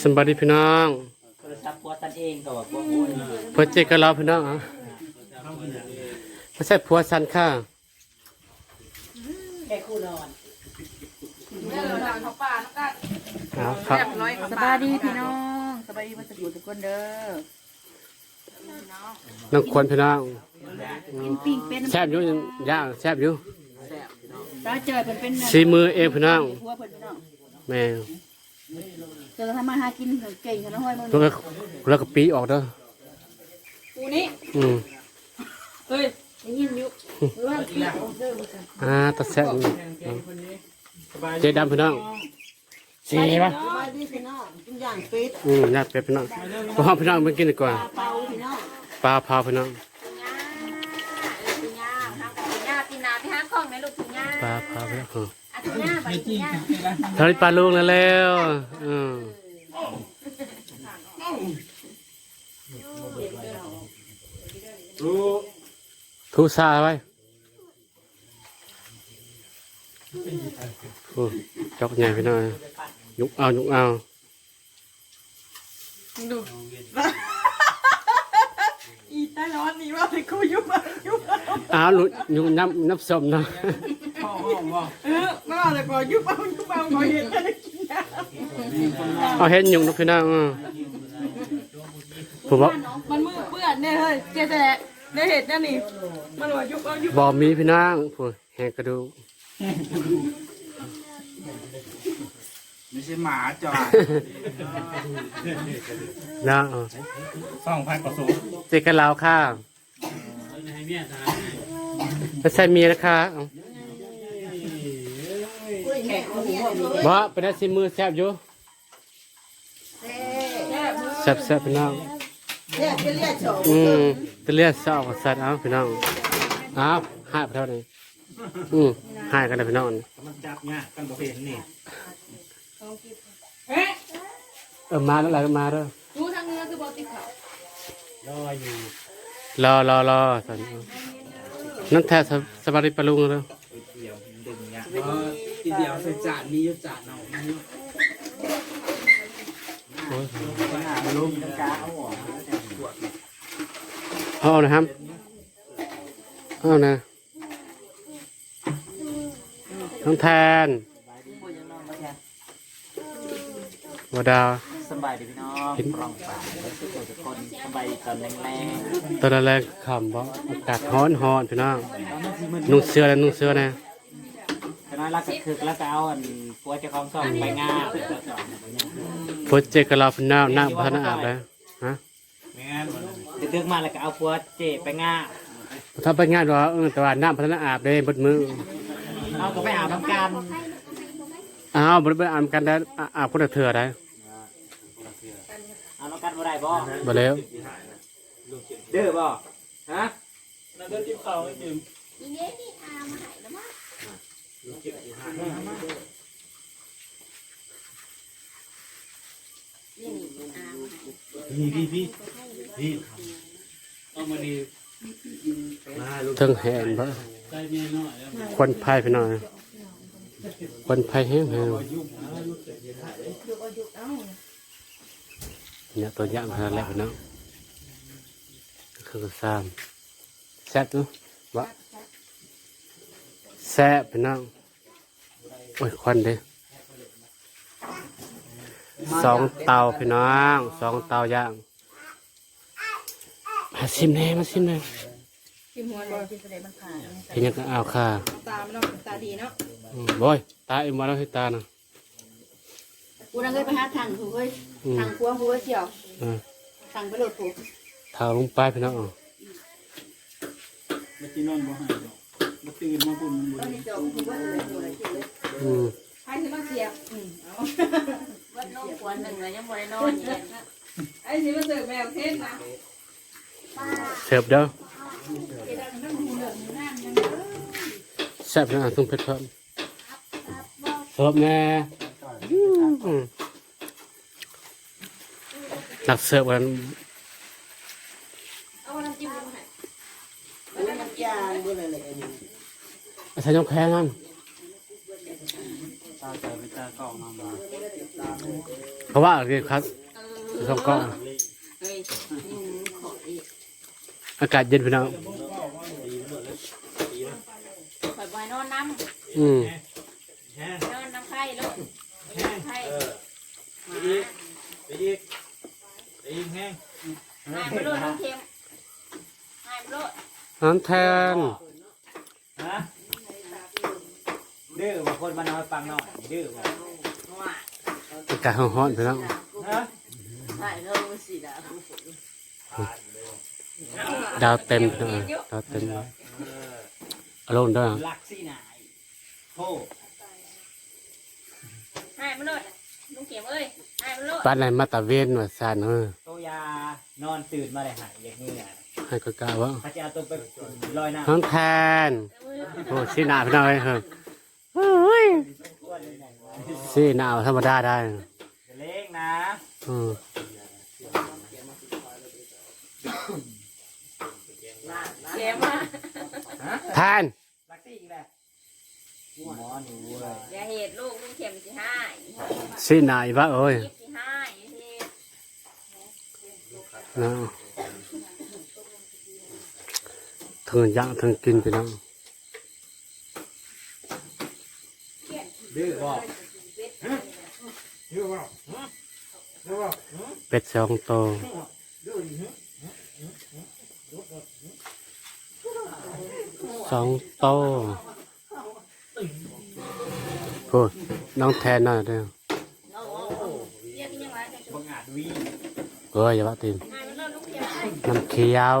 สำบายดีพี่น้องโทรศัพท์พัวตันเองก็ว่าพัวโอ้ยเพื่อเจอกันเราพี่น้องอะไม่ใช่ผัวสันค่ะ แค่คู่นอนเอาครับสบายดีพี่น้องสบายดีมาสกุลทุกคนเด้อน้องควรพี่น้องกินปิ้งเป็นแซ่บอยู่ย่างแซ่บอยู่ตาเจอยเป็นเป็นสีมือเองพี่น้องหัวเพิ่นพี่น้องแม่เจอทำมาหากินเก่งขนาดห้อยมึงตัวก็แล้วก็ปีออกเด้อกูนี่อืมเฮ้ยได้ยินอยู่หรือว่าพี่ออกเด้อมากันอ่าตัดแซ่บอยู่เจ๊ดำพี่น้องสีป่ะสบายดีพี่น้องกินอย่างฟิตอืมอยากเป็ดพี่น้องพอพี่น้องมากินดีกว่าเปาพี่น้องปลาเผาพี่น้องปีหน้าห้ามปีหน้าปีหน้าไปห้ากล้องในลูกปีหน้าปลาเผาพี่น้อง อะปีหน้าไปปีหน้าทำปลาลูกแล้วแล้วอืมทุซาไว้โอ้จอกใหญ่พี่น้องยุกเอายุกเอาอีตาร้อนนี่ว่าไปกูยุบมายุบมาอ้าวหนูยุกน้ำน้ำส้มเนาะ เออม่ว่าแต่ก่อนยุบเอายุบเอาก่อนเห็นแต่ได้กินยาเอาเห็นยุกนะพี่น้องอืมผมว่ามันมือเปื้อนเนี่ยเฮ้ยเจ๊แต่ละได้เห็ดนั่นนี่มันว่ายุบเอายุบบอมีพี่น้องผู้แหงกระดูกไม่ใช่หมาจอดแล้วสองพันกว่าสูงเจอกันแล้วค่ะไม่ใช่เมียนะคะเอา บ่เป็นได้สิมือแซ่บอยู่แซ่บแซ่บพี่น้องเนี่ยจะเรียกโฉมอืมตะเลียสาวกับสัตว์เอาพี่น้องอ้าวหายไปเท่าไหร่อืมหายกันนะพี่น้องมันจับเนี่ยกันบ่เห็นนี่เออมาแล้วอะไรมาแล้วดูทางเนื้อคือบอติเขารออยู่รอรอรอสันนั่นแท้สสบายดีปะลุงแล้ว เดียวดึงเนี่ยทีเดียวใส่จานมีอยู่จานเนาะมีอยู่โอ้ยปัญหาลุมกาเอาออกเอานะครับเอานะน้องแทนวดาวสบายดีพี่น้องปรองปากทุกคนทุกคนสบายตอนแรงตอนแรกขำบ่อากาศร้อนร้อนพี่น้องๆตอนนั้นสิมันนุ่งเสื้อแล้วนุ่งเสื้อนะ ขณะรักก็คือแล้วก็เอาอันปัวเจ้าของซ่อมไปง่าฝนเจอกับเราพี่น้องนั่งพัฒนาอาบแล้วฮะจะดึกมาแล้วก็เอาปัวเจไปง่าถ้าไปงานว่าเออแต่ว่าน้ำพัฒนาอาบได้บดมือเอาก็ไปอาบน้ำกันอ้าวบดไปอาบกันได้อะอาบคนละเถื่อได้เอาน้ำกันบ่ได้บ่บ่แล้วเด้อบ่ฮะอีเนี้ยนี่อามาหายแล้วมั้งนี่นี่มันอามาหาย พี่พี่พี่พี่เทิงแหนบ่ควันไผ่พี่น้องควันไผ่แห้งแห้งเนี่ยตัวอย่างขนาดแรกพี่น้องคือซ้ำแซ่บเนาะวะ แซ่บพี่น้องโอ้ยควันเด้สองเตาพี่น้องสองเตาย่างมาซิมแน่มาซิมแน่กินหัวเลยกินอะไรมันขาดเห็นยังก็เอาค่ะตามเนาะตาดีเนาะอืมบอยตาเอ็มมาแล้วให้ตานะกูนั่งเคยไปหาทางถูกเว้ยอืมทางครัวกูเสี่ยวอ่าทางไปโหลดถูกทางลงไปพี่น้องมาที่นอนบ่ให้มา ตื่นมาปุ่นมันบ่ตอนนี้เจ้ากูว่าเลยกูเลยเกี่ยวเลยอืมให้สิมาเสียบอืมเอาวัดนอกควรหนึ่งเลยยังบ่ได้นอนอยู่เนี่ยไอ้สิมาเสิร์ฟแมวเทศนะเสิร์ฟเด้อแซ่บนะต้องเผ็ดเพิ่มเสิร์ฟแน่หนักเสิร์ฟกันเอาน้ำจิ้มลงให้น้ำยางด้วยอะไร อันนี้อาศัยยกแข้งนั่นตาใจไปตาเข้ามาบ่เพราะว่าเรียกครับสองกล้องเฮ้ยนี่ขออีกอากาศเย็นพี่น้องข่อยบอยนอนน้อืมำนอนน้ำไข่ลูกน้ำไข่ไปอีกไปอีกไปอีกแห้งหายไปโลดน้ำเค็มหายไปโลดน้ำแทนฮะ ดื้อบางคนมานอนฟังหน่อยดื้อบ่อากาศร้อนๆพี่น้องฮะใช่เราสิดาดาวเต็มพี่น้องดาวเต็มอารมณ์ด้วยหลักสินายโทษหายไปโลดลุงเข็มเอ้ยหายไปโลดบ้านไหนมาตะเวนว่าซานเออตัวยานอนตื่นมาเลยหายเรียกเมื่อยให้ก็กล่าวว่าเขาจะเอาตัวไปลอยน้ำน้ำแทนโอ้สีหนาวพี่น้องเอ้ย เฮ้ยเฮ้ยสีหนาวธรรมดาได้จะเล่งนะอืมเข็มอะแทนหลักสิอีกแหละหมอหนูเว้ยอย่าเหตุลูกลุงเข็มสิหายสีหนาวอีกวะเอ้ยยิบสิหายเหตุนะทั้งย่างทั้งกินพี่ น้องดื้อบอกเป็ดสองโตวสองโตวพูดน้องแทนน่อยเด้อเรียกยังไงจะบังอาจวีเอ้ยอย่าว่าตีนหายไปโลดลุงเข็มเอ้ยน้ำเขียว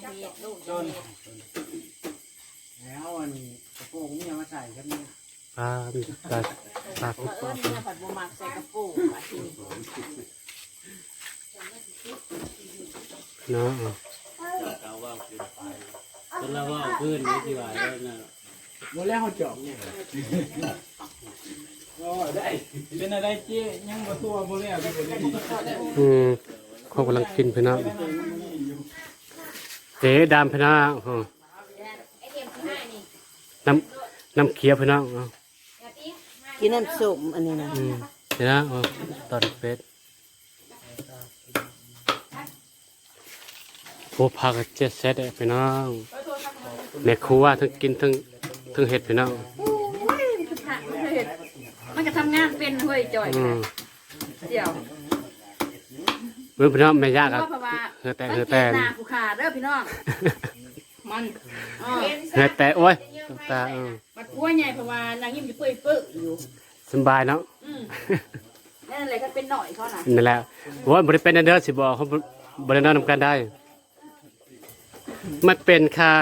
อย่าเหตุลูกต้น แล้วอันกระโปรงเนี่ยมาใส่ครับเนี่ยปลาปลาปลาเออเนี่ยผัดบุมักใส่กระปุกอะทีนี้เนาะเราว่าขึ้นไปจนเราว่าขึ้นไม่กี่วันแล้วนะวันแรกเขาจอกเนี่ยโอ้ได้เป็นอะไรเจ๊ยังมาตัวบ่แล้วที่บ่ได้อืมเขากำลังกินพี่น้องเจ๊ดำพี่น้องอืม ไอ้เข็มสิหายนี่ น้ำน้ำเขียวพี่น้องเอาอย่าตีหายกินน้ำส้มอันนี้นะอืมเดี๋ยวนะเอาตอนเป็ดโอ้พากันเจ็ดเซตเลยพี่น้องแม่ครัวทั้งกินทั้งทั้งเห็ดพี่น้องมันก็ทำงานเป็นเฮ้ยจ่อยอืมเดี๋ยวเพื่อนพี่น้องไม่ยากครับเพราะว่าเฮือแต่สังเฮือเกแต่ตหน้าผู้ขาเด้อพี่น้องมันอ๋อเฮือแต่โอ้ย ตาเออมันพัวใหญ่เพราะว่านางยิ้มอยู่เปื่อยเปื้ออยู่สำบายเนาะอืมนั่นแหละก็เป็นหน่อยเขาน่ะนั่นแหละโอ้ยบริเป็นอันเด้อสิบอกเขาบริเนอนนำกันได้ ไม่เป็นค่ะ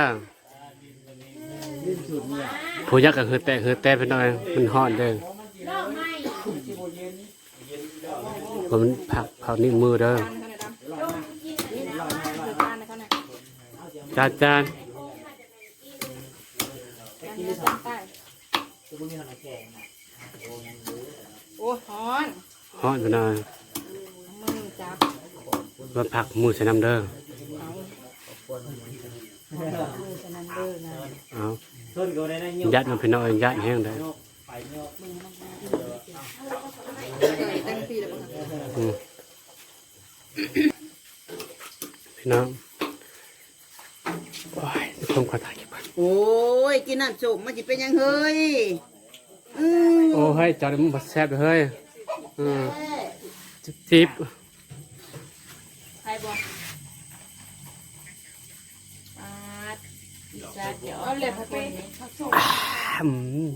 ผู้ยักษ์ก็คือแต่คือแต่เป็นหน่อยมันห่อนเด้อรอบไม่ผมนผักเขานี่มือเด้อทานเขา โอ้ฮ้อนห่อนไปหน่อยมึงจับรถผักมือใส่น้ำเด้อมือสนันเด้อนะเอาต้นก็ได้นะยัดมันพี่น้อยยัดแห้งได้ไปโยกตั้งปีแล้วป่ะอืมพี่น้องโอ้ยผมขอถ่ายคลิปก่อน โอ้ย กินน้ำส้มมันจะเป็นยังเฮ้ยอือโอ้เฮ้ยจอดมันบดแซ่บเลยเฮ้ยอืมจิ๊บจิ๊บใครบอกอาดจัดเดี๋ยวเอาเลยพักคนนี้อืม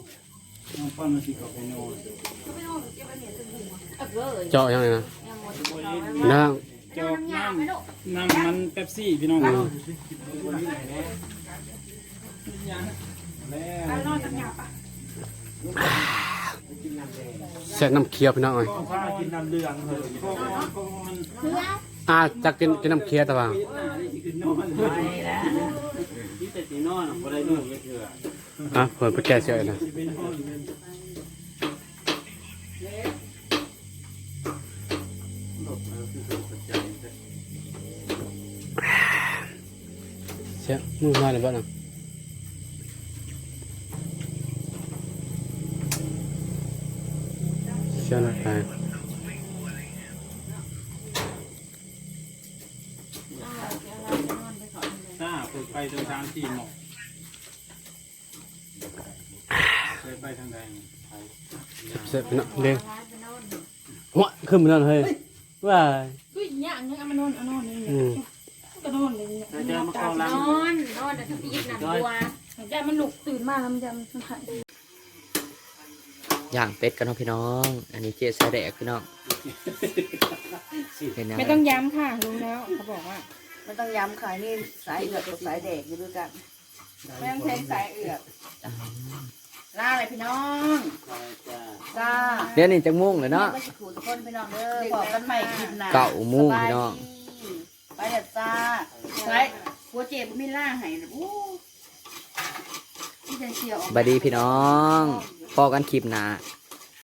ป้อนมาสิกับโนเอา เลยเจาะยังไงนะนั่งจอกน้ำน้ำมันเป๊ปซี่พี่น้องแซ่บน้ำเคี้ยวพี่น้องเอ้ยข้ากินน้ำเลืองเลยอ่าจักกินกินน้ำเคี้ยวแต่ว่าที่แต่ตีนอนบ่ได้นู่นเถื่ออะเผื่อไปแก่เสียนะเสียมือมาเลยบ้านะ ชื่อนะไปจ้าเคยไปทางทางที่หมอกเคยไปทางใดไปเสร็จพี่น้องเด้งหัวขึ้นมาแล้วเฮ้ยว่า คืออย่างเงี้ยเอามานอนเอานอนนี่อืม ก็นอนเลยเนี่ยแล้วจะมาเข้าร้านนอนนอนแต่ถ้าพี่ยิบหนังบัว แต่มันลุกตื่นมาแล้วมันจะมันหาย ย่างเป็ดกันเนาะพี่น้อง อันนี้เจ๊สายแดกพี่น้องเป็นยังไม่ไงต้องย้ำค่ะรู้แล้วเขาบอกว่าไม่ต้องย้ำขายนี่สายเอือกกับสายแดกอยู่ด้วยกันไม่ต้องใช้สายเอือกล่าเลยพี่น้องจ้าจ้าเดี๋ยวนี้จังมุ่งเลยเนาะไม่ถูกทุกคนพี่น้องเด้อบอกกันใหม่คลิปหน้าเก่ามุ่งพี่น้องไปเด็ดจ้าใช้หัวเจ็บไม่ล่าให้นะโอ้ ที่จะเชียบายดีพี่น้องพอกันคลิปหนา